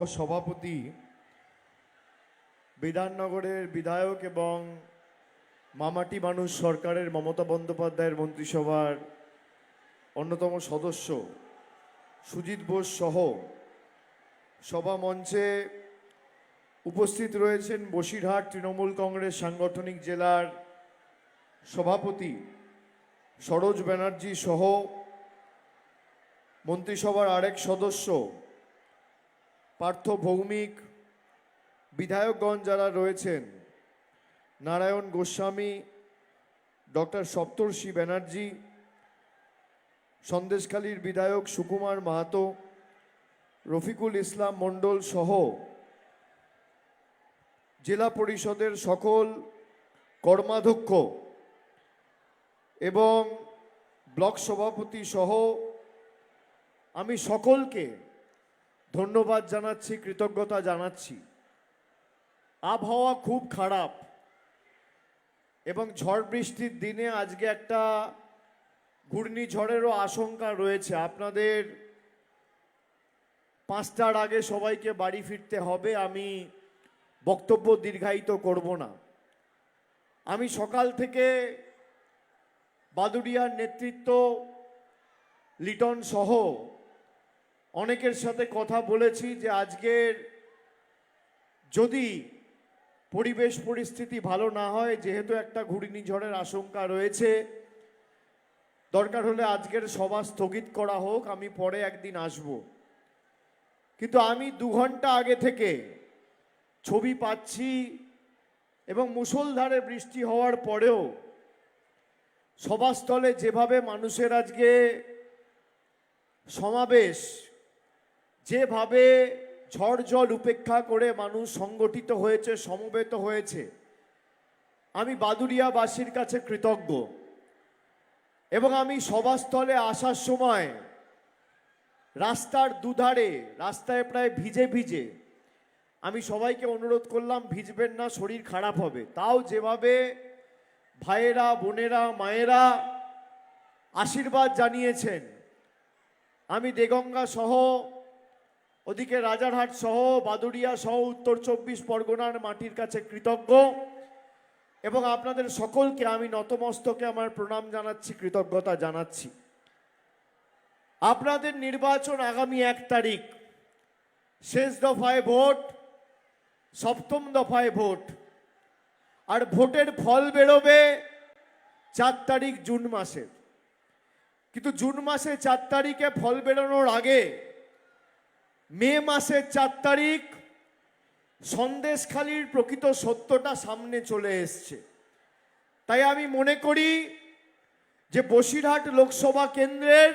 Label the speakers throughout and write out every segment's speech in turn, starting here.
Speaker 1: সভাপতি, বিধাননগরের বিধায়ক এবং মামাটি মানুষ সরকারের মমতা বন্দ্যোপাধ্যায়ের মন্ত্রিসভার অন্যতম সদস্য সুজিত বোস সহ সভা মঞ্চে উপস্থিত রয়েছেন বসিরহাট তৃণমূল কংগ্রেস সাংগঠনিক জেলার সভাপতি সরোজ ব্যানার্জি সহ মন্ত্রিসভার আরেক সদস্য পার্থ ভৌমিক বিধায়কগণ যারা রয়েছেন, নারায়ণ গোস্বামী, ডক্টর সপ্তর্ষি ব্যানার্জি, সন্দেশখালীর বিধায়ক সুকুমার মাহাতো, রফিকুল ইসলাম মণ্ডল সহ জেলা পরিষদের সকল কর্মাধ্যক্ষ এবং ব্লক সভাপতি সহ আমি সকলকে ধন্যবাদ জানাচ্ছি, কৃতজ্ঞতা জানাচ্ছি। আবহাওয়া খুব খারাপ এবং ঝড় বৃষ্টির দিনে আজকে একটা ঘূর্ণিঝড়েরও আশঙ্কা রয়েছে। আপনাদের পাঁচটার আগে সবাইকে বাড়ি ফিরতে হবে, আমি বক্তব্য দীর্ঘায়িত করব না। আমি সকাল থেকে বাদুড়িয়ার নেতৃত্ব লিটন সহ অনেকের সাথে কথা বলেছি যে আজকের যদি পরিবেশ পরিস্থিতি ভালো না হয়, যেহেতু একটা ঘূর্ণিঝড়ের আশঙ্কা রয়েছে, দরকার হলে আজকের সভা স্থগিত করা হোক, আমি পরে একদিন আসব। কিন্তু আমি দু ঘণ্টা আগে থেকে ছবি পাচ্ছি এবং মুষলধারে বৃষ্টি হওয়ার পরেও সভাস্থলে যেভাবে মানুষের আজকে সমাবেশ যেভাবে ঝড় জল উপেক্ষা করে মানুষ সংগঠিত হয়েছে, সমবেত হয়েছে, আমি বাদুরিয়াবাসীর কাছে কৃতজ্ঞ। এবং আমি সভাস্থলে আসার সময় রাস্তার দুধারে, রাস্তায় প্রায় ভিজে ভিজে আমি সবাইকে অনুরোধ করলাম, ভিজবেন না, শরীর খারাপ হবে। তাও যেভাবে ভাইয়েরা, বোনেরা, মায়েরা আশীর্বাদ জানিয়েছেন, আমি দেগঙ্গা সহ ওদিকে রাজারহাট সহ, বাদুড়িয়া সহ, উত্তর চব্বিশ পরগনার মাটির কাছে কৃতজ্ঞ। এবং আপনাদের সকলকে আমি নতমস্তকে আমার প্রণাম জানাচ্ছি, কৃতজ্ঞতা জানাচ্ছি। আপনাদের নির্বাচন আগামী এক তারিখ। শেষ দফায় ভোট, সপ্তম দফায় ভোট। আর ভোটের ফল বেরোবে চার তারিখ জুন মাসের কিন্তু জুন মাসে চার তারিখে ফল বেরোনোর আগে মে মাসের চার তারিখ সন্দেশখালির প্রকৃত সত্যটা সামনে চলে এসছে। তাই আমি মনে করি যে বসিরহাট লোকসভা কেন্দ্রের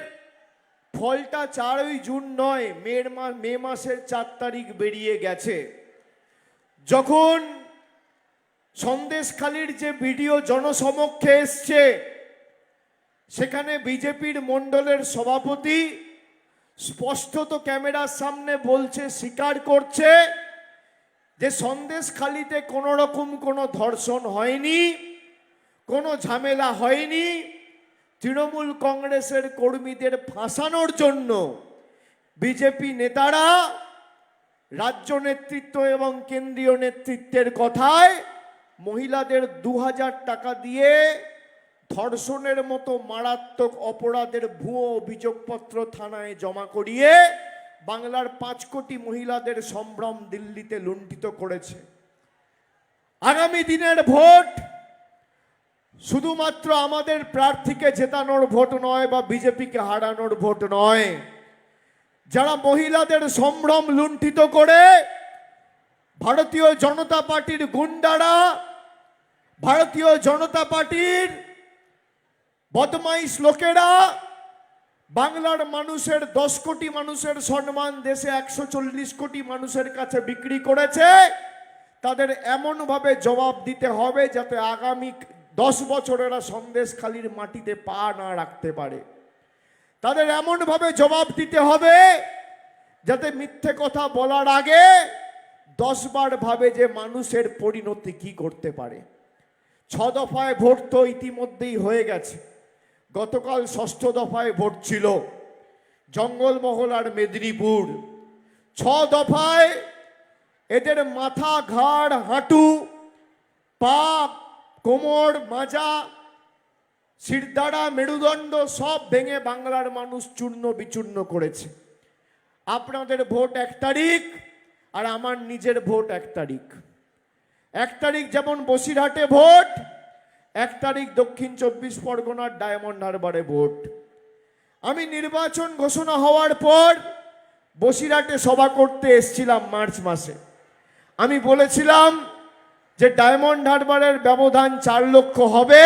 Speaker 1: ফলটা চারই জুন নয় মের মা, মে মাসের চার তারিখ বেরিয়ে গেছে। যখন সন্দেশখালির যে ভিডিও জনসমক্ষে এসছে, সেখানে বিজেপির মণ্ডলের সভাপতি স্পষ্টত ক্যামেরার সামনে বলছে, স্বীকার করছে যে সন্দেশখালিতে কোনো রকম কোনো ধর্ষণ হয়নি, কোনো ঝামেলা হয়নি। তৃণমূল কংগ্রেসের কর্মীদের ফাঁসানোর জন্য বিজেপি নেতারা রাজ্য নেতৃত্ব এবং কেন্দ্রীয় নেতৃত্বের কথায় মহিলাদের দু হাজার টাকা দিয়ে ধর্ষণের মতো মারাত্মক অপরাধের ভুয়ো অভিযোগপত্র থানায় জমা করিয়ে বাংলার পাঁচ কোটি মহিলাদের সম্ভ্রম দিল্লিতে লুণ্ঠিত করেছে। আগামী দিনের ভোট শুধুমাত্র আমাদের প্রার্থীকে জেতানোর ভোট নয় বা বিজেপিকে হারানোর ভোট নয়, যারা মহিলাদের সম্ভ্রম লুণ্ঠিত করে ভারতীয় জনতা পার্টির গুন্ডারা, ভারতীয় জনতা পার্টির বদমাইশ লোকেরা বাংলার মানুষের দশ কোটি মানুষের সম্মান দেশে একশো চল্লিশ কোটি মানুষের কাছে বিক্রি করেছে, তাদের এমনভাবে জবাব দিতে হবে যাতে আগামী দশ বছরেরা সন্দেশখালির মাটিতে পা না রাখতে পারে। তাদের এমনভাবে জবাব দিতে হবে যাতে মিথ্যে কথা বলার আগে দশবার ভাবে যে মানুষের পরিণতি কি করতে পারে। ছ দফায় ভোট তো ইতিমধ্যেই হয়ে গেছে। গতকাল ষষ্ঠ দফায় ভোট ছিল। জঙ্গলমহল আর মেদিনীপুর। ছ দফায় এদের মাথা, ঘাড়, হাঁটু, পা, কোমর, মাজা, শিরদাঁড়া, মেরুদণ্ড সব ভেঙে বাংলার মানুষ চূর্ণ বিচূর্ণ করেছে। আপনাদের ভোট এক তারিখ আর আমার নিজের ভোট এক তারিখ। এক তারিখ যেমন বসিরহাটে ভোট এক তারিখ দক্ষিণ চব্বিশ পরগনার ডায়মন্ড হারবারে ভোট। আমি নির্বাচন ঘোষণা হওয়ার পর বসিরহাটে সভা করতে এসছিলাম মার্চ মাসে। আমি বলেছিলাম যে ডায়মন্ড হারবারের ব্যবধান চার লক্ষ হবে,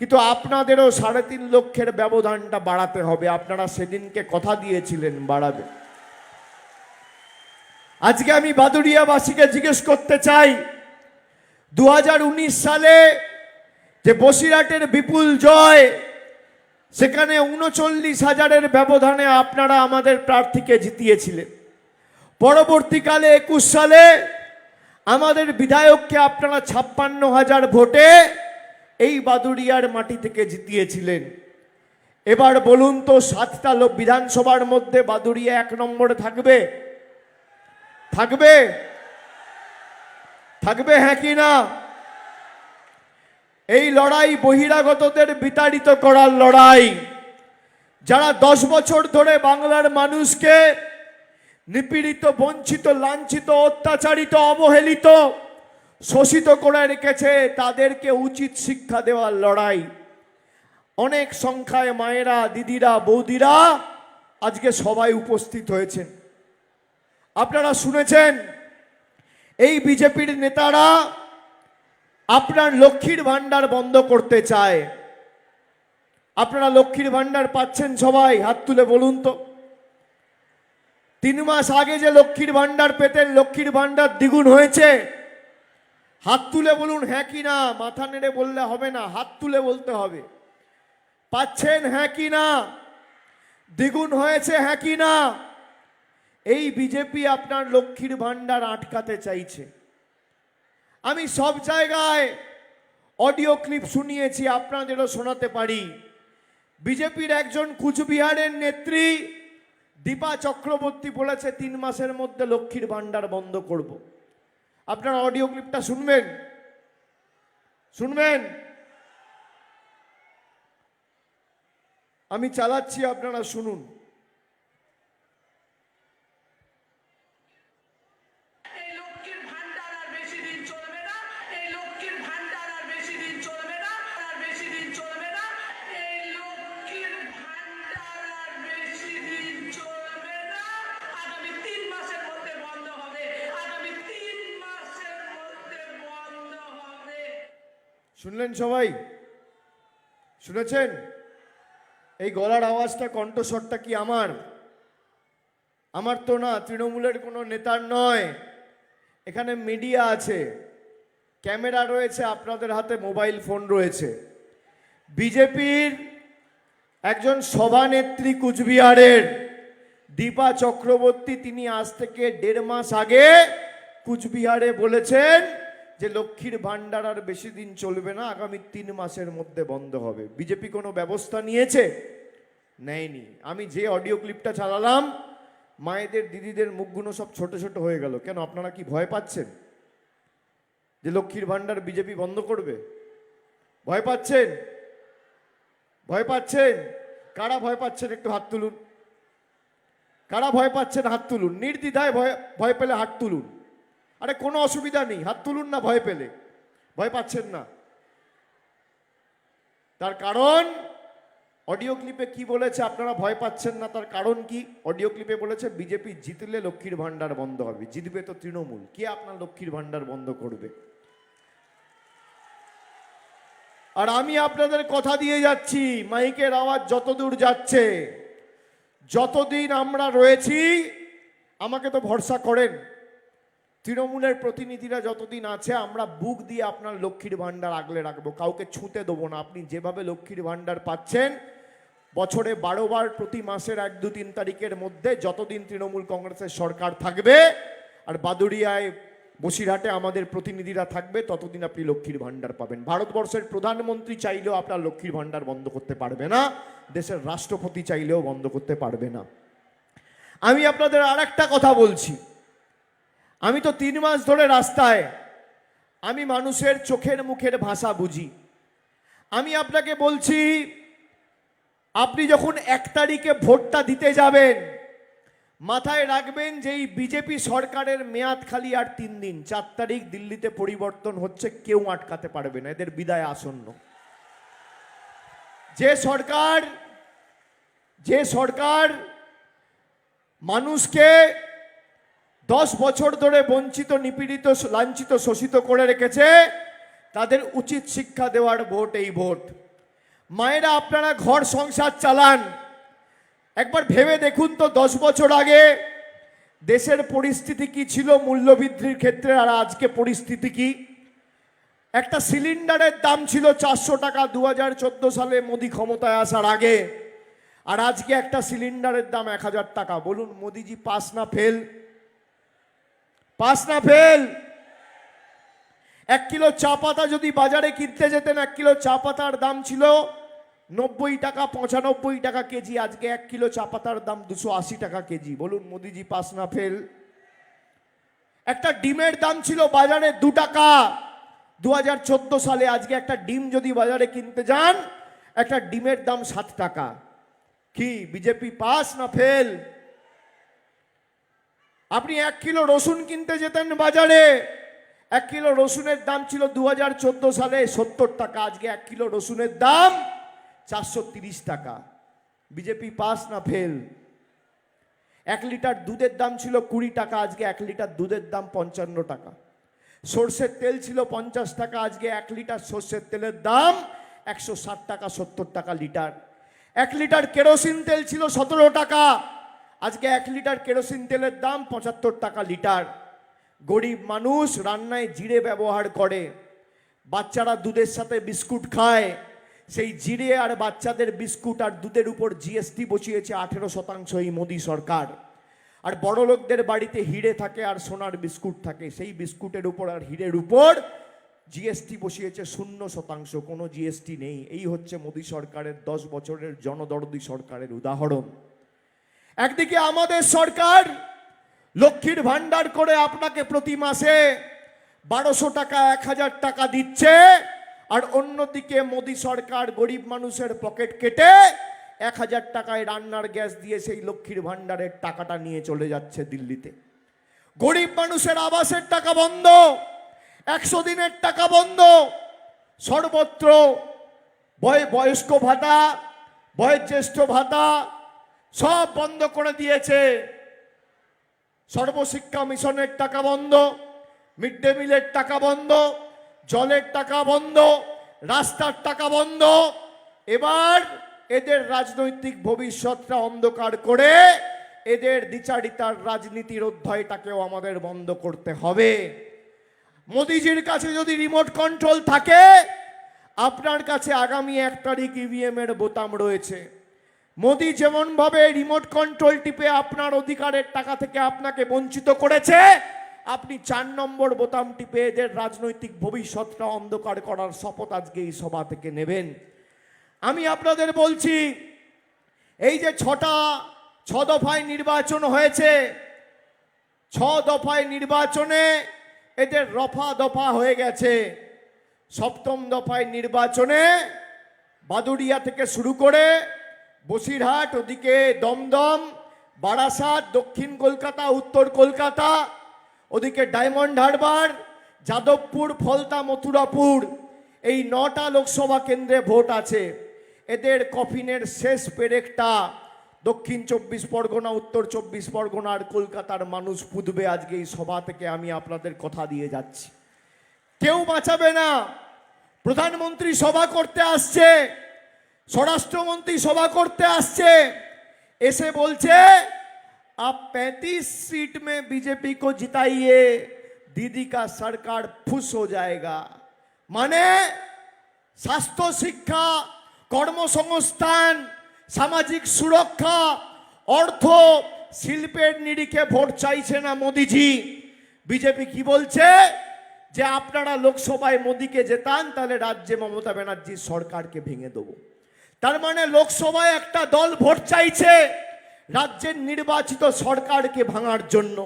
Speaker 1: কিন্তু আপনাদেরও সাড়ে তিন লক্ষের ব্যবধানটা বাড়াতে হবে। আপনারা সেদিনকে কথা দিয়েছিলেন বাড়াবে। আজকে আমি বাদুড়িয়াবাসীকে জিজ্ঞেস করতে চাই দু হাজার উনিশ সালে যে বসিরহাটের বিপুল জয়, সেখানে উনচল্লিশ হাজারের ব্যবধানে আপনারা আমাদের প্রার্থীকে জিতিয়েছিলেন। পরবর্তীকালে একুশ সালে আমাদের বিধায়ককে আপনারা ছাপ্পান্ন হাজার ভোটে এই বাদুড়িয়ার মাটি থেকে জিতিয়েছিলেন। এবার বলুন তো, সাতটা লোক বিধানসভার মধ্যে বাদুড়িয়া এক নম্বরে থাকবে? থাকবে? থাকবে হ্যাঁ কি না? এই লড়াই বহিরাগতদের বিতাড়িত করার লড়াই। যারা দশ বছর ধরে বাংলার মানুষকে নিপীড়িত, বঞ্চিত, লাঞ্ছিত, অত্যাচারিত, অবহেলিত শোষিত করে রেখেছে, তাদেরকে উচিত শিক্ষা দেওয়ার লড়াই। অনেক সংখ্যায় মায়েরা, দিদিরা, বৌদিরা আজকে সবাই উপস্থিত হয়েছেন। আপনারা শুনেছেন, এই বিজেপির নেতারা আপনার লক্ষ্মীর ভাণ্ডার বন্ধ করতে চায়। আপনারা লক্ষ্মীর ভাণ্ডার পাচ্ছেন সবাই, হাত তুলে বলুন তো। তিন মাস আগে যে লক্ষ্মীর ভাণ্ডার পেতেন, লক্ষ্মীর ভাণ্ডার দ্বিগুণ হয়েছে। হাত তুলে বলুন হ্যাঁ কি না? মাথা নেড়ে বললে হবে না, হাত তুলে বলতে হবে। পাচ্ছেন হ্যাঁ কি না? দ্বিগুণ হয়েছে হ্যাঁ কি না? এই বিজেপি আপনার লক্ষ্মীর ভাণ্ডার আটকাতে চাইছে। আমি সব জায়গায় অডিও ক্লিপ শুনিয়েছি, আপনাদেরও শোনাতে পারি। বিজেপির একজন কুচবিহারের নেত্রী দীপা চক্রবর্তী বলেছে, তিন মাসের মধ্যে লক্ষ্মীর ভাণ্ডার বন্ধ করব। আপনারা অডিও ক্লিপটা শুনবেন? শুনবেন? আমি চালাচ্ছি, আপনারা শুনুন। শুনলেন সবাই? শুনেছেন? এই গলার আওয়াজটা, কণ্ঠস্বরটা কি আমার? আমার তো না, তৃণমূলের কোনো নেতার নয়। এখানে মিডিয়া আছে, ক্যামেরা রয়েছে, আপনাদের হাতে মোবাইল ফোন রয়েছে। বিজেপির একজন সভানেত্রী কুচবিহারের, দীপা চক্রবর্তী, তিনি আজ থেকে দেড় মাস আগে কুচবিহারে বলেছেন যে লক্ষ্মীর ভাণ্ডার আর বেশি দিন চলবে না, আগামী তিন মাসের মধ্যে বন্ধ হবে। বিজেপি কোনো ব্যবস্থা নিয়েছে? নেয়নি। আমি যে অডিও ক্লিপটা চালালাম, মায়েদের, দিদিদের মুখগুলো সব ছোট ছোট হয়ে গেল। কেন, আপনারা কি ভয় পাচ্ছেন? যে লক্ষ্মীর ভাণ্ডার বিজেপি বন্ধ করবে? ভয় পাচ্ছেন? ভয় পাচ্ছেন? কারা ভয় পাচ্ছেন? একটু হাত তুলুন। কারা ভয় পাচ্ছেন? হাত তুলুন। নির্দ্বিধায় ভয় ভয় পেলে হাত তুলুন। আরে কোনো অসুবিধা নেই, হাত তুলুন না, ভয় পেলে। ভয় পাচ্ছেন না। তার কারণ, অডিও ক্লিপে কি বলেছে আপনারা ভয় পাচ্ছেন না, তার কারণ কি? অডিও ক্লিপে বলেছে, বিজেপি জিতলে লক্ষ্মীর ভাণ্ডার বন্ধ হবে, জিতবে তো তৃণমূল। কে আপনার লক্ষ্মীর ভাণ্ডার বন্ধ করবে? আর আমি আপনাদের কথা দিয়ে যাচ্ছি, মাইকের আওয়াজ যতদূর যাচ্ছে, যতদিন আমরা রয়েছি, আমাকে তো ভরসা করেন। তৃণমূলের প্রতিনিধিরা যতদিন আছে, আমরা বুক দিয়ে আপনার লক্ষ্মীর ভাণ্ডার আগলে রাখব। কাউকে ছুঁতে দেবো না। আপনি যেভাবে লক্ষ্মীর ভাণ্ডার পাচ্ছেন, বছরে বারো বার প্রতি মাসের এক দু তিন তারিখের মধ্যে যতদিন তৃণমূল কংগ্রেসের সরকার থাকবে আর বাদুড়িয়ায় বসিরহাটে আমাদের প্রতিনিধিরা থাকবে, ততদিন আপনি লক্ষ্মীর ভাণ্ডার পাবেন। ভারতবর্ষের প্রধানমন্ত্রী চাইলেও আপনার লক্ষ্মীর ভাণ্ডার বন্ধ করতে পারবে না। দেশের রাষ্ট্রপতি চাইলেও বন্ধ করতে পারবে না। আমি আপনাদের আর কথা বলছি। আমি তো তিন মাস ধরে রাস্তায়। আমি মানুষের চোখের মুখের ভাষা বুঝি। আমি আপনাকে বলছি, আপনি যখন এক তারিখে ভোটটা দিতে যাবেন, মাথায় রাখবেন যে এই বিজেপি সরকারের মেয়াদ খালি আর তিন দিন। চার তারিখ দিল্লিতে পরিবর্তন হচ্ছে, কেউ আটকাতে পারবে না। এদের বিদায় আসন্ন। যে সরকার যে সরকার মানুষকে দশ বছর ধরে বঞ্চিত, নিপীড়িত, লাঞ্ছিত, শোষিত করে রেখেছে, তাদের উচিত শিক্ষা দেওয়ার ভোট, এই ভোট। মায়েরা, আপনারা ঘর সংসার চালান। একবার ভেবে দেখুন তো, দশ বছর আগে দেশের পরিস্থিতি কি ছিল, মূল্যবৃদ্ধির ক্ষেত্রে, আর আজকে পরিস্থিতি কি? একটা সিলিন্ডারের দাম ছিল চারশো টাকা দু হাজার চোদ্দ সালে মোদি ক্ষমতায় আসার আগে। আর আজকে একটা সিলিন্ডারের দাম এক হাজার টাকা। বলুন, মোদিজি পাস না, ফেল। পাস না ফেল। এক কিলো চা পাতা যদি বাজারে কিনতে যেতেন, এক কিলো চা পাতার দাম ছিল নব্বই টাকা, পঁচানব্বই টাকা কেজি। আজকে এক কিলো চা পাতার দাম দুশো আশি টাকা কেজি। বলুন, মোদিজি, পাস না ফেল। একটা ডিমের দাম ছিল বাজারে দু টাকা। দু হাজার চোদ্দ সালে আজকে একটা ডিম যদি বাজারে কিনতে যান, একটা ডিমের দাম সাত টাকা। কি, বিজেপি পাস না ফেল? আপনি এক কিলো রসুন কিনতে যেতেন বাজারে। এক কিলো রসুনের দাম ছিল দু হাজার চোদ্দ সালে সত্তর টাকা, আজকে এক কিলো রসুনের দাম চারশো টাকা। বিজেপি পাস না ফেল। এক লিটার দুধের দাম ছিল কুড়ি টাকা, আজকে এক লিটার দুধের দাম পঞ্চান্ন টাকা। সর্ষের তেল ছিল পঞ্চাশ টাকা, আজকে এক লিটার সর্ষের তেলের দাম একশো ষাট টাকা, সত্তর টাকা লিটার। এক লিটার কেরোসিন তেল ছিল সতেরো টাকা। আজকে এক লিটার কেরোসিন তেলের দাম পঁচাত্তর টাকা লিটার। গরিব মানুষ রান্নায় জিরে ব্যবহার করে। বাচ্চারা দুধের সাথে বিস্কুট খায়। সেই জিরে আর বাচ্চাদের বিস্কুট আর দুধের উপর জিএসটি বসিয়েছে আঠেরো শতাংশ এই মোদী সরকার। আর বড় লোকদের বাড়িতে হিরে থাকে আর সোনার বিস্কুট থাকে। সেই বিস্কুটের উপর আর হিরের উপর জিএসটি বসিয়েছে শূন্য শতাংশ। কোনো জিএসটি নেই। এই হচ্ছে মোদী সরকারের দশ বছরের জনদরদি সরকারের উদাহরণ। একদিকে আমাদের সরকার লক্ষ্মীর ভান্ডার করে আপনাকে প্রতি মাসে বারোশো টাকা, এক হাজার টাকা দিচ্ছে, আর অন্যদিকে মোদী সরকার গরিব মানুষের পকেট কেটে এক হাজার টাকায় রান্নার গ্যাস দিয়ে সেই লক্ষ্মীর ভান্ডারের টাকাটা নিয়ে চলে যাচ্ছে দিল্লিতে। গরিব মানুষের আবাসের টাকা বন্ধ, একশো দিনের টাকা বন্ধ, সর্বত্র বয় বয়স্ক ভাতা, বয়োজ্যেষ্ঠ ভাতা সব বন্ধ করে দিয়েছে। সর্বশিক্ষা মিশনের টাকা বন্ধ মিড ডে মিলের টাকা বন্ধ, জলের টাকা বন্ধ, রাস্তার টাকা বন্ধ। এবার এদের রাজনৈতিক ভবিষ্যৎটা অন্ধকার করে এদের দ্বিচারিতার রাজনীতির অধ্যায়টাকেও আমাদের বন্ধ করতে হবে। মোদিজির কাছে যদি রিমোট কন্ট্রোল থাকে, আপনার কাছে আগামী এক তারিখ ইভিএম এর বোতাম রয়েছে। মোদি যেমনভাবে রিমোট কন্ট্রোল টিপে আপনার অধিকারের টাকা থেকে আপনাকে বঞ্চিত করেছে, আপনি চার নম্বর বোতাম টিপে এদের রাজনৈতিক ভবিষ্যৎটা অন্ধকার করার শপথ আজকে এই সভা থেকে নেবেন। আমি আপনাদের বলছি, এই যে ছটা, ছ দফায় নির্বাচন হয়েছে, ছ দফায় নির্বাচনে এদের রফা দফা হয়ে গেছে। সপ্তম দফায় নির্বাচনে বাদুড়িয়া থেকে শুরু করে বসিরহাট ওদিকে দমদম, বারাসাত, দক্ষিণ কলকাতা, উত্তর কলকাতা, ওদিকে ডায়মন্ড হারবার, যাদবপুর, ফলতা, মথুরাপুর, এই নটা লোকসভা কেন্দ্রে ভোট আছে। এদের কফিনের শেষ পেরেকটা দক্ষিণ চব্বিশ পরগনা, উত্তর চব্বিশ পরগনা আর কলকাতার মানুষ পুঁতবে আজকে এই সভা থেকে, আমি আপনাদের কথা দিয়ে যাচ্ছি। কেউ বাঁচাবে না। প্রধানমন্ত্রী সভা করতে আসছে। স্বরাষ্ট্রমন্ত্রী সভা করতে আসছে এসে বলছে आप 35 सीट में बीजेपी को जिताइए दीदी का सरकार फुस हो जाएगा মানে স্বাস্থ্য শিক্ষা কর্মসংস্থান সামাজিক সুরক্ষা অর্থ শিল্পের নিরিখে ভোট চাইছে না মোদিজি বিজেপি কি বলছে যে আপনারা লোকসভায় মোদিকে জেতান তাহলে রাজ্যে মমতা ব্যানার্জির সরকারকে ভেঙে দেবো তার মানে লোকসভায় একটা দল ভোট চাইছে রাজ্যের নির্বাচিত সরকারকে ভাঙার জন্য।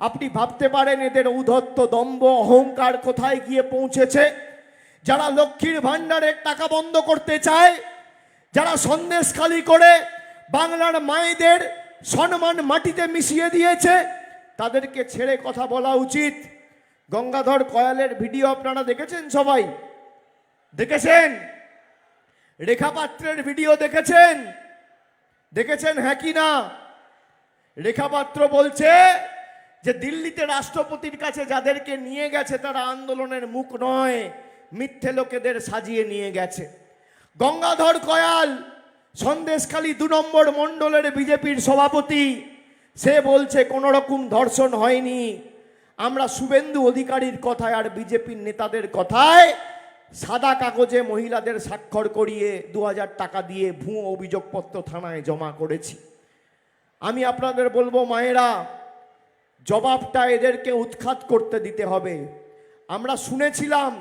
Speaker 1: আপনি ভাবতে পারেন এদের উধত্ত দম্ভ, অহংকার কোথায় গিয়ে পৌঁছেছে? যারা লক্ষ্মীর ভাণ্ডারের টাকা বন্ধ করতে চায়, যারা সন্দেশ খালি করে বাংলার মায়েদের সম্মান মাটিতে মিশিয়ে দিয়েছে, তাদেরকে ছেড়ে কথা বলা উচিত। গঙ্গাধর কয়ালের ভিডিও আপনারা দেখেছেন সবাই? দেখেছেন? রেখা পাত্রের ভিডিও দেখেছেন? দেখেছেন হ্যাঁ কি না রেখা পাত্র বলছে যে দিল্লিতে রাষ্ট্রপতির কাছে যাদেরকে নিয়ে গেছে তারা আন্দোলনের মুখ নয়, মিথ্যে লোকেদের সাজিয়ে নিয়ে গেছে। গঙ্গাধর কয়াল, সন্দেশখালী দু নম্বর মণ্ডলের বিজেপির সভাপতি, সে বলছে কোনো রকম ধর্ষণ হয়নি। আমরা শুভেন্দু অধিকারীর কথায় আর বিজেপির নেতাদের কথায় সাদা কাগজে মহিলাদের স্বাক্ষর করিয়ে দু হাজার টাকা দিয়ে ভুয়ো অভিযোগপত্র থানায় জমা করেছি। আমি আপনাদের বলব, মায়েরা, জবাবটা এদেরকে উৎখাত করতে দিতে হবে। আমরা শুনেছিলাম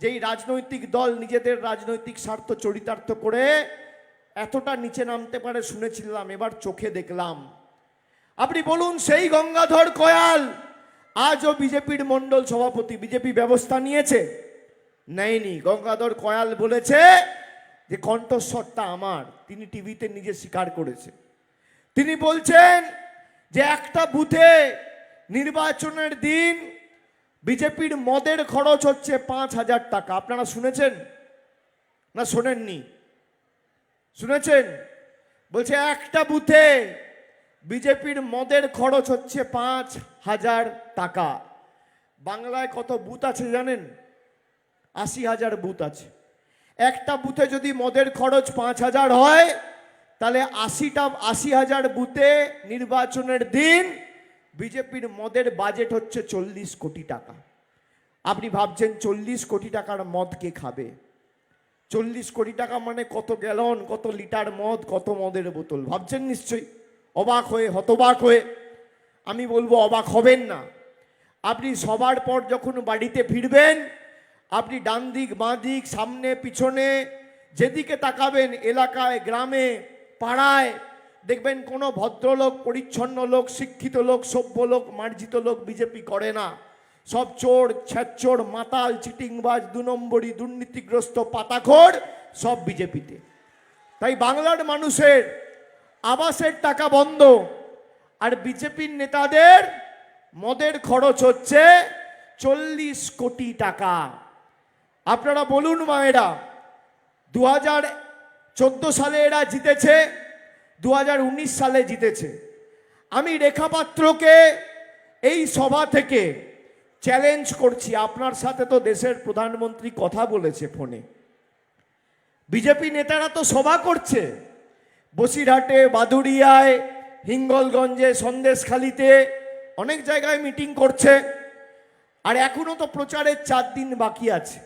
Speaker 1: যে এই রাজনৈতিক দল নিজেদের রাজনৈতিক স্বার্থ চরিতার্থ করে এতটা নিচে নামতে পারে শুনেছিলাম, এবার চোখে দেখলাম। আপনি বলুন, সেই গঙ্গাধর কয়াল আজও বিজেপির মণ্ডল সভাপতি, বিজেপি ব্যবস্থা নিয়েছে? নেয়নি। গঙ্গাধর কয়াল বলেছে যে কণ্ঠস্বরটা আমার। তিনি টিভিতে নিজে স্বীকার করেছে তিনি বলছেন যে একটা বুথে নির্বাচনের দিন বিজেপির মদের খরচ হচ্ছে পাঁচ হাজার টাকা। আপনারা শুনেছেন? না শোনেননি? শুনেছেন? বলছে একটা বুথে বিজেপির মদের খরচ হচ্ছে পাঁচ হাজার টাকা। বাংলায় কত বুথ আছে জানেন? আশি হাজার বুথ আছে। একটা বুথে যদি মদের খরচ পাঁচ হাজার হয়, তাহলে আশিটা, আশি হাজার বুথে নির্বাচনের দিন বিজেপির মদের বাজেট হচ্ছে চল্লিশ কোটি টাকা। আপনি ভাবছেন চল্লিশ কোটি টাকার মদ কে খাবে? চল্লিশ কোটি টাকা মানে কত গ্যালন, কত লিটার মদ, কত মদের বোতল? ভাবছেন নিশ্চয়ই? অবাক হয়ে, হতবাক হয়ে। আমি বলব অবাক হবেন না। আপনি সবার পর যখন বাড়িতে ফিরবেন আপনি ডান দিক, বাঁ দিক, সামনে, পিছনে, যেদিকে তাকাবেন এলাকায়, গ্রামে, পাড়ায়, দেখবেন কোনো ভদ্রলোক, পরিচ্ছন্ন লোক, শিক্ষিত লোক, সভ্য লোক, মার্জিত লোক বিজেপি করে না। সব চোর, ছ্যাচোর, মাতাল, চিটিংবাজ দু নম্বরই দুর্নীতিগ্রস্ত, পাতাখোর, সব বিজেপিতে। তাই বাংলার মানুষের আবাসের টাকা বন্ধ, আর বিজেপির নেতাদের মদের খরচ হচ্ছে চল্লিশ কোটি টাকা। আপনারা বলুন মায়েরা দু হাজার চোদ্দ সালে এরা জিতেছে দু হাজার উনিশ সালে জিতেছে। আমি রেখাপাত্রকে এই সভা থেকে চ্যালেঞ্জ করছি। আপনার সাথে তো দেশের প্রধানমন্ত্রী কথা বলেছে ফোনে। বিজেপি নেতারা তো সভা করছে। বসিরহাটে, বাদুড়িয়ায়, হিঙ্গলগঞ্জে, সন্দেশখালিতে অনেক জায়গায় মিটিং করছে। আর এখনও তো প্রচারের চার দিন বাকি আছে।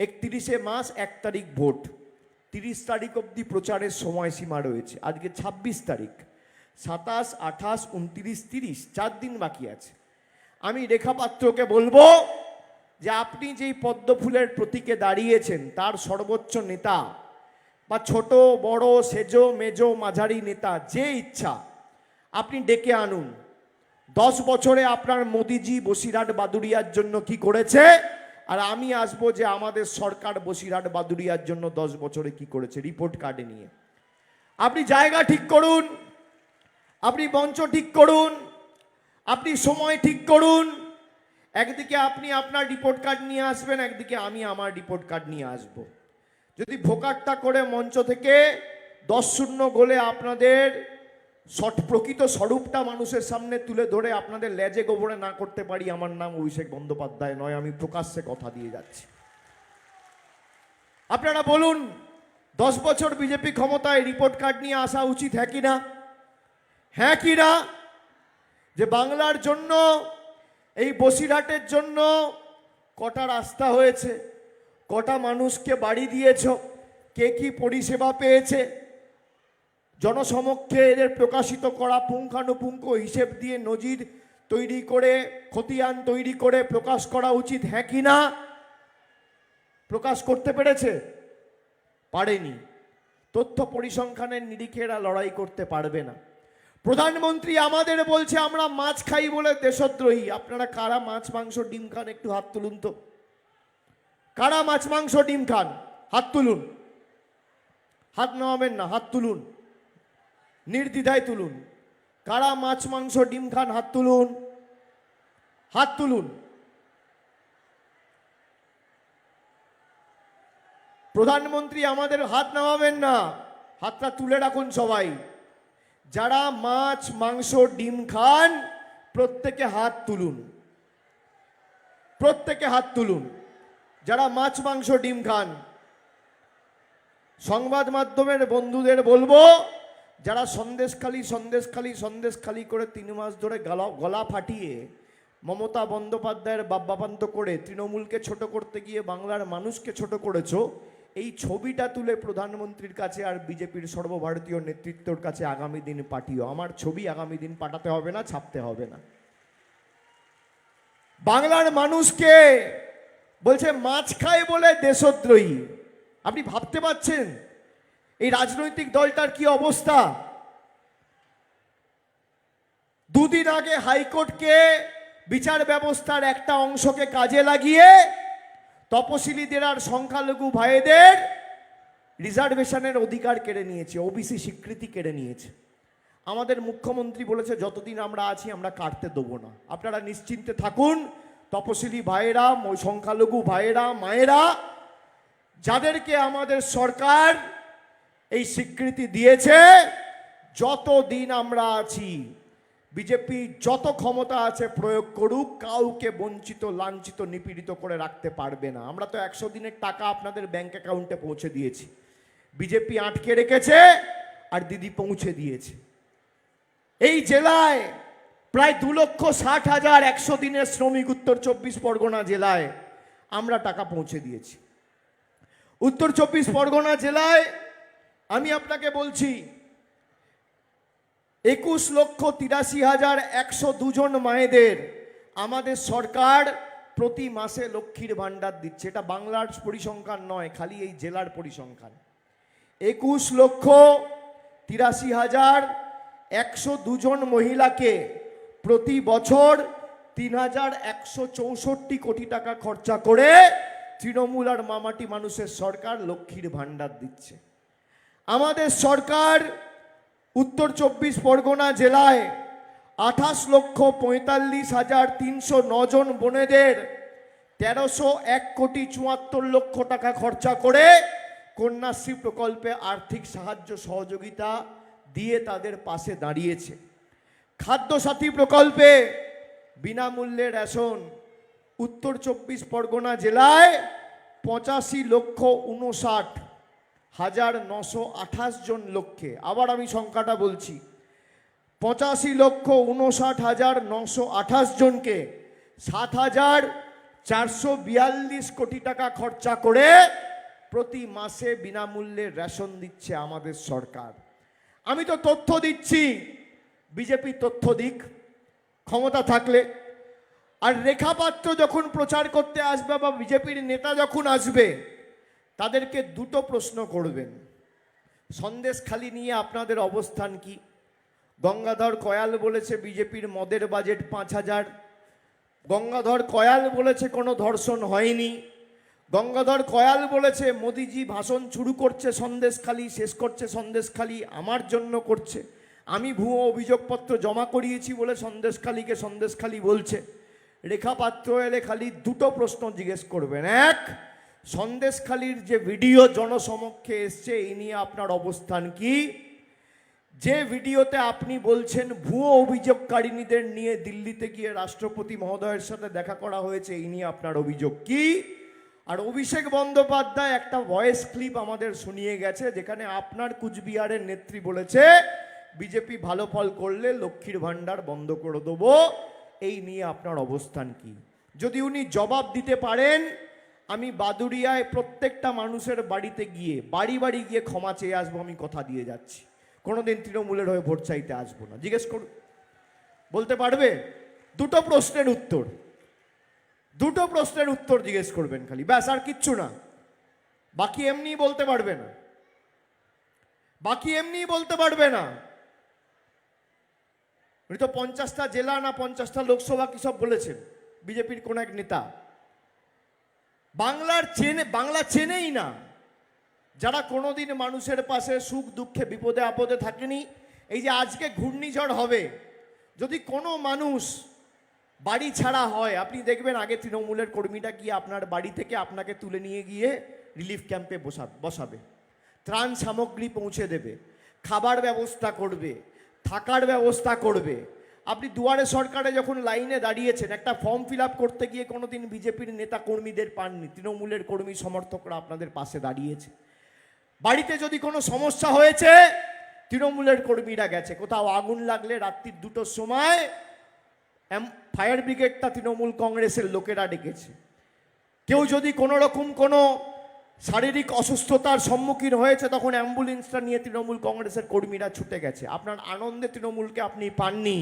Speaker 1: একত্রিশে মাস, এক তারিখ ভোট। তিরিশ তারিখ অবধি প্রচারের সময়সীমা রয়েছে। আজকে ছাব্বিশ তারিখ। সাতাশ, আঠাশ, উনত্রিশ, তিরিশ, চার দিন বাকি আছে। আমি রেখাপাত্রকে বলব যে আপনি যেই পদ্ম ফুলের প্রতীকে দাঁড়িয়েছেন, তার সর্বোচ্চ নেতা বা ছোট, বড়, সেজো, মেজো, মাঝারি নেতা, যে ইচ্ছা, আপনি ডেকে আনুন। দশ বছরে আপনার মোদিজি বসিরহাট বাদুড়িয়ার জন্য কি করেছে? আর আমি আসব যে আমাদের সরকার বসিরহাট বাদুড়িয়ার জন্য দশ বছরে কি করেছে রিপোর্ট কার্ডে নিয়ে। আপনি জায়গা ঠিক করুন, আপনি মঞ্চ ঠিক করুন, আপনি সময় ঠিক করুন। একদিকে আপনি আপনার রিপোর্ট কার্ড নিয়ে আসবেন, একদিকে আমি আমার রিপোর্ট কার্ড নিয়ে আসব। যদি ভোকারটা করে মঞ্চ থেকে, দশ শূন্য গোলে আপনাদের সট প্রকৃত স্বরূপটা মানুষের সামনে তুলে ধরে আপনাদের লেজে গোবরে না করতে পারি, আমার নাম অভিষেক বন্দ্যোপাধ্যায় নয়, আমি প্রকাশ্যে কথা দিয়ে যাচ্ছি। আপনারা বলুন, দশ বছর বিজেপি ক্ষমতায় রিপোর্ট কার্ড নিয়ে আসা উচিত হ্যাঁ কি না? হ্যাঁ কি না? যে বাংলার জন্য, এই বসিরহাটের জন্য কটা রাস্তা হয়েছে, কটা মানুষকে বাড়ি দিয়েছ, কে কি পরিষেবা পেয়েছে জনসমক্ষে এদের প্রকাশিত করা পুঙ্খানুপুঙ্খ হিসেব দিয়ে নজির তৈরি করে, খতিয়ান তৈরি করে প্রকাশ করা উচিত হ্যাঁ কি না? প্রকাশ করতে পেরেছে? পারেনি। তথ্য পরিসংখ্যানের নিরিখে এরা লড়াই করতে পারবে না। প্রধানমন্ত্রী আমাদের বলছে, আমরা মাছ খাই বলে দেশদ্রোহী। আপনারা কারা মাছ, মাংস, ডিম খান? একটু হাত তুলুন তো। কারা মাছ, মাংস, ডিম খান? হাত তুলুন। হাত নামাবেন না, হাত তুলুন। নির্দ্বিধায় তুলুন। কারা মাছ, মাংস, ডিম খান, হাত তুলুন। হাত তুলুন। প্রধানমন্ত্রী, আমাদের হাত নামাবেন না। হাতটা তুলে রাখুন সবাই। যারা মাছ, মাংস, ডিম খান, প্রত্যেকে হাত তুলুন। প্রত্যেকে হাত তুলুন। যারা মাছ, মাংস, ডিম খান, সংবাদ মাধ্যমের বন্ধুদের বলব যারা সন্দেশখালি সন্দেশখালি সন্দেশখালি করে তিন মাস ধরে গলা গলা ফাটিয়ে মমতা বন্দ্যোপাধ্যায়ের বাব্যাপান্ত করে তৃণমূলকে ছোট করতে গিয়ে বাংলার মানুষকে ছোট করেছ, এই ছবিটা তুলে প্রধানমন্ত্রীর কাছে আর বিজেপির সর্বভারতীয় নেতৃত্বর কাছে আগামী দিন পাঠিও। আমার ছবি আগামী দিন পাঠাতে হবে না, ছাপতে হবে না। বাংলার মানুষকে বলছে, মাছ খায় বলে দেশদ্রোহী। আপনি ভাবতে পারছেন? এই রাজনৈতিক দলটার কি অবস্থা? দুদিন আগে হাইকোর্টকে বিচার ব্যবস্থার একটা অংশকে কাজে লাগিয়ে তপশিলীদের আর সংখ্যালঘু ভাইদের রিজার্ভেশনের অধিকার কেড়ে নিয়েছে ওবিসি স্বীকৃতি কেড়ে নিয়েছে। আমাদের মুখ্যমন্ত্রী বলেছে, যতদিন আমরা আছি, আমরা কাটতে দেবো না। আপনারা নিশ্চিন্তে থাকুন, তপশিলি ভাইয়েরা সংখ্যালঘু ভাইয়েরা, মায়েরা, যাদেরকে আমাদের সরকার এই স্বীকৃতি দিয়েছে, যতদিন আমরা আছি, বিজেপি যত ক্ষমতা আছে প্রয়োগ করুক, কাউকে বঞ্চিত, লাঞ্ছিত, নিপীড়িত করে রাখতে পারবে না। আমরা তো একশো দিনের টাকা আপনাদের ব্যাংক অ্যাকাউন্টে পৌঁছে দিয়েছি। বিজেপি আটকে রেখেছে আর দিদি পৌঁছে দিয়েছে। এই জেলায় প্রায় দু লক্ষ ষাট হাজার একশো দিনের শ্রমিক, উত্তর চব্বিশ পরগনা জেলায় আমরা টাকা পৌঁছে দিয়েছি। উত্তর চব্বিশ পরগনা জেলায় আমি আপনাকে বলছি, একুশ লক্ষ তিরাশি হাজার একশো দুজন মায়েদের আমাদের সরকার প্রতি মাসে লক্ষ্মীর ভাণ্ডার দিচ্ছে। এটা বাংলার পরিসংখ্যান নয়, খালি এই জেলার পরিসংখ্যান। একুশ লক্ষ তিরাশি হাজার একশো দুজন মহিলাকে প্রতি বছর তিন হাজার একশো চৌষট্টি কোটি টাকা খরচা করে তৃণমূল আর মামাটি মানুষের সরকার লক্ষ্মীর ভাণ্ডার দিচ্ছে। আমাদের সরকার উত্তর চব্বিশ পরগনা জেলায় আঠাশ লক্ষ পঁয়তাল্লিশ হাজার তিনশো নজন বোনেদের তেরোশো এক কোটি চুয়াত্তর লক্ষ টাকা খরচা করে কন্যাশ্রী প্রকল্পে আর্থিক সাহায্য সহযোগিতা দিয়ে তাদের পাশে দাঁড়িয়েছে। খাদ্যসাথী প্রকল্পে বিনামূল্যে রেশন উত্তর চব্বিশ পরগনা জেলায় পঁচাশি লক্ষ উনষাট হাজার নশো আঠাশ জন লক্ষ্যে আবার আমি সংখ্যাটা বলছি। পঁচাশি লক্ষ উনষাট হাজার নশো আঠাশ জনকে সাত হাজার চারশো বিয়াল্লিশ কোটি টাকা খরচা করে প্রতি মাসে বিনামূল্যে রেশন দিচ্ছে আমাদের সরকার। আমি তো তথ্য দিচ্ছি, বিজেপি তথ্য দিক, ক্ষমতা থাকলে। আর রেখাপাত্র যখন প্রচার করতে আসবে বা বিজেপির নেতা যখন আসবে তাদেরকে দুটো প্রশ্ন করবেন। সন্দেশখালি নিয়ে আপনাদের অবস্থান কি? গঙ্গাধর কয়াল বলেছে বিজেপির মদের বাজেট পাঁচ হাজার। গঙ্গাধর কয়াল বলেছে কোনো ধর্ষণ হয়নি। গঙ্গাধর কয়াল বলেছে, মোদিজি ভাষণ শুরু করছে সন্দেশখালি, শেষ করছে সন্দেশখালি, আমার জন্য করছে। আমি ভুয়ো অভিযোগপত্র জমা করিয়েছি বলে সন্দেশখালিকে সন্দেশখালি বলছে। রেখা পাত্র এলে খালি দুটো প্রশ্ন জিজ্ঞেস করবেন। এক সন্দেশখালির যে ভিডিও জনসমক্ষে এসছে, এই নিয়ে আপনার অবস্থান কি? যে ভিডিওতে আপনি বলছেন, ভুয়ো অভিযোগকারিনীদের নিয়ে দিল্লিতে গিয়ে রাষ্ট্রপতি মহোদয়ের সাথে দেখা করা হয়েছে এই নিয়ে আপনার অভিযোগ কি? আর অভিষেক বন্দ্যোপাধ্যায় একটা ভয়েস ক্লিপ আমাদের শুনিয়ে গেছে, যেখানে আপনার কুচবিহারের নেত্রী বলেছে, বিজেপি ভালো ফল করলে লক্ষ্মীর ভাণ্ডার বন্ধ করে দেবো এই নিয়ে আপনার অবস্থান কি? যদি উনি জবাব দিতে পারেন আমি বাদুরিয়ায় প্রত্যেকটা মানুষের বাড়িতে গিয়ে, বাড়ি বাড়ি গিয়ে ক্ষমা চেয়ে আসব, আমি কথা দিয়ে যাচ্ছি। কোনোদিন তৃণমূলের হয়ে ভোট চাইতে আসব না। জিজ্ঞেস করুন। বলতে পারবে? দুটো প্রশ্নের উত্তর। দুটো প্রশ্নের উত্তর জিজ্ঞেস করবেন খালি। ব্যাস, আর কিচ্ছু না। বাকি এমনি বলতে পারবে না। বাকি এমনি বলতে পারবে না। উনি তো পঞ্চাশটা জেলা না পঞ্চাশটা লোকসভা কি সব বলেছেন? বিজেপির কোন এক নেতা। বাংলার চেনে, বাংলা চেনেই না। যারা কোনোদিন মানুষের পাশে সুখ, দুঃখে, বিপদে, আপদে থাকেনি, এই যে আজকে ঘূর্ণিঝড় হবে, যদি কোনো মানুষ বাড়ি ছাড়া হয়, আপনি দেখবেন আগে তৃণমূলের কর্মীরা গিয়ে আপনার বাড়ি থেকে আপনাকে তুলে নিয়ে গিয়ে রিলিফ ক্যাম্পে বসা, বসাবে। ত্রাণ সামগ্রী পৌঁছে দেবে, খাবার ব্যবস্থা করবে, থাকার ব্যবস্থা করবে আপনি দুয়ারে সরকারে যখন লাইনে দাঁড়িয়েছেন, একটা ফর্ম ফিল করতে গিয়ে কোনোদিন বিজেপির নেতা কর্মীদের পাননি, তৃণমূলের কর্মী সমর্থকরা আপনাদের পাশে দাঁড়িয়েছে। বাড়িতে যদি কোনো সমস্যা হয়েছে, তৃণমূলের কর্মীরা গেছে। কোথাও আগুন লাগলে রাত্রির দুটোর সময় ফায়ার ব্রিগেডটা তৃণমূল কংগ্রেসের লোকেরা ডেকেছে। কেউ যদি কোনো রকম কোনো শারীরিক অসুস্থতার সম্মুখীন হয়েছে, তখন অ্যাম্বুলেন্সটা নিয়ে তৃণমূল কংগ্রেসের কর্মীরা ছুটে গেছে। আপনার আনন্দে তৃণমূলকে আপনি পাননি।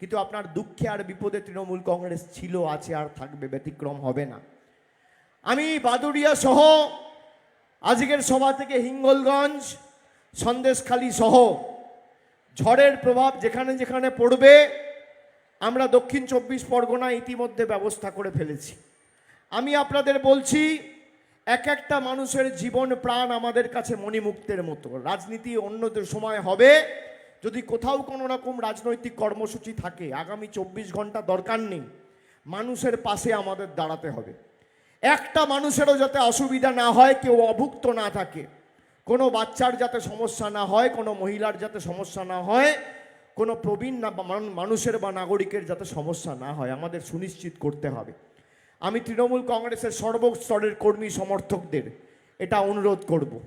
Speaker 1: কিন্তু আপনার দুঃখে আর বিপদে তৃণমূল কংগ্রেস ছিল, আছে, আর থাকবে, ব্যতিক্রম হবে না। আমি বাদুড়িয়া সহ, আজকের সভা থেকে হিঙ্গলগঞ্জ, সন্দেশখালী সহ, ঝড়ের প্রভাব যেখানে যেখানে পড়বে, আমরা দক্ষিণ চব্বিশ পরগনা ইতিমধ্যে ব্যবস্থা করে ফেলেছি। আমি আপনাদের বলছি, এক একটা মানুষের জীবন প্রাণ আমাদের কাছে মণিমুক্তের মতো। রাজনীতি অন্য সময় হবে যদি কোথাও কোনো রকম রাজনৈতিক কর্মসূচি থাকে, আগামী চব্বিশ ঘণ্টা দরকার নেই, মানুষের পাশে আমাদের দাঁড়াতে হবে। একটা মানুষেরও যাতে অসুবিধা না হয়, কেউ অভুক্ত না থাকে, কোনো বাচ্চার যাতে সমস্যা না হয়, কোনো মহিলার যাতে সমস্যা না হয়, কোনো প্রবীণ না মান- মানুষের বা নাগরিকের যাতে সমস্যা না হয়, আমাদের সুনিশ্চিত করতে হবে। আমি তৃণমূল কংগ্রেসের সর্বস্তরের কর্মী সমর্থকদের এটা অনুরোধ করব।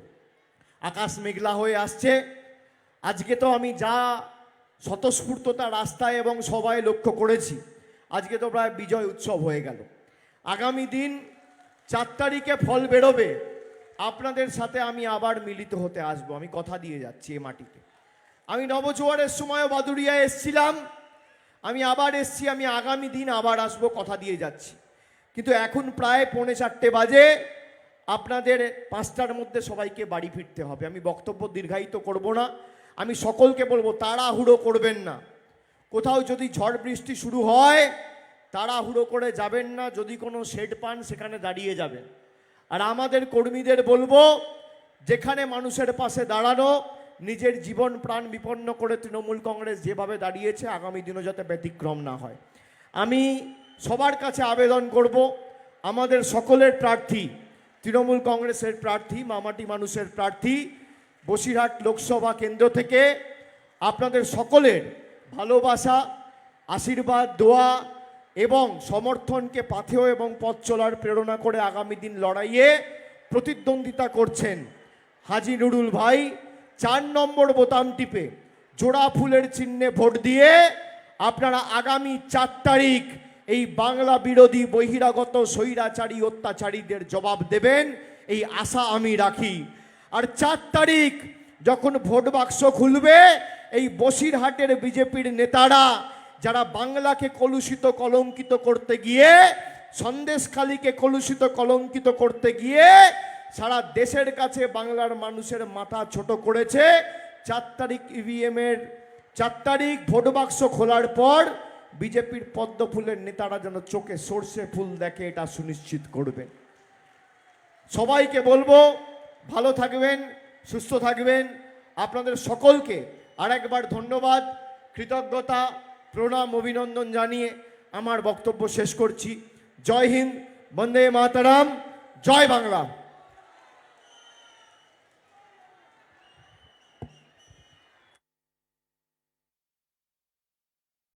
Speaker 1: আকাশ মেঘলা হয়ে আসছে আজকে তো আমি যা স্বতঃস্ফূর্ততা রাস্তায় এবং সবাই লক্ষ্য করেছি, আজকে তো প্রায় বিজয় উৎসব হয়ে গেল। আগামী দিন চার তারিখে ফল বেরোবে, আপনাদের সাথে আমি আবার মিলিত হতে আসব। আমি কথা দিয়ে যাচ্ছি এ মাটিতে। আমি নবজোয়ারের সময়ও বাদুড়িয়ায় এসছিলাম, আমি আবার এসছি, আমি আগামী দিন আবার আসব, কথা দিয়ে যাচ্ছি। কিন্তু এখন প্রায় পৌনে চারটে বাজে, আপনাদের পাঁচটার মধ্যে সবাইকে বাড়ি ফিরতে হবে। আমি বক্তব্য দীর্ঘায়িত করব না। আমি সকলকে বলব, তাড়াহুড়ো করবেন না। কোথাও যদি ঝড় বৃষ্টি শুরু হয়, তাড়াহুড়ো করে যাবেন না, যদি কোনো শেড পান, সেখানে দাঁড়িয়ে যাবেন। আর আমাদের কর্মীদের বলব, যেখানে মানুষের পাশে দাঁড়ানো, নিজের জীবন প্রাণ বিপন্ন করে তৃণমূল কংগ্রেস যেভাবে দাঁড়িয়েছে, আগামী দিনও যাতে ব্যতিক্রম না হয়। আমি সবার কাছে আবেদন করব, আমাদের সকলের প্রার্থী, তৃণমূল কংগ্রেসের প্রার্থী, মামাটি মানুষের প্রার্থী বসিরহাট লোকসভা কেন্দ্র থেকে আপনাদের সকলের ভালোবাসা, আশীর্বাদ, দোয়া এবং সমর্থনকে পাথেয় এবং পথ চলার প্রেরণা করে আগামী দিন লড়াইয়ে প্রতিদ্বন্দ্বিতা করছেন হাজি নুরুল ভাই। চার নম্বর বোতাম টিপে জোড়া ফুলের চিহ্নে ভোট দিয়ে আপনারা আগামী চার তারিখ এই বাংলা বিরোধী বহিরাগত, স্বৈরাচারী, অত্যাচারীদের জবাব দেবেন। এই আশা আমি রাখি। আর চার তারিখ যখন ভোট বাক্স খুলবে, এই বসিরহাটের বিজেপির নেতারা যারা বাংলাকে কলুষিত কলঙ্কিত করতে গিয়ে, সন্দেশখালীকে কলুষিত কলঙ্কিত করতে গিয়ে সারা দেশের কাছে বাংলার মানুষের মাথা ছোট করেছে, চার তারিখ ইভিএম এর, চার তারিখ ভোট বাক্স খোলার পর বিজেপির পদ্ম ফুলের নেতারা যেন চোখে সর্ষে ফুল দেখে এটা সুনিশ্চিত করবেন সবাইকে বলব ভালো থাকবেন, সুস্থ থাকবেন। আপনাদের সকলকে আরেকবার ধন্যবাদ, কৃতজ্ঞতা, প্রণাম, অভিনন্দন জানিয়ে আমার বক্তব্য শেষ করছি। জয় হিন্দ, বন্দে মাতারাম, জয় বাংলা।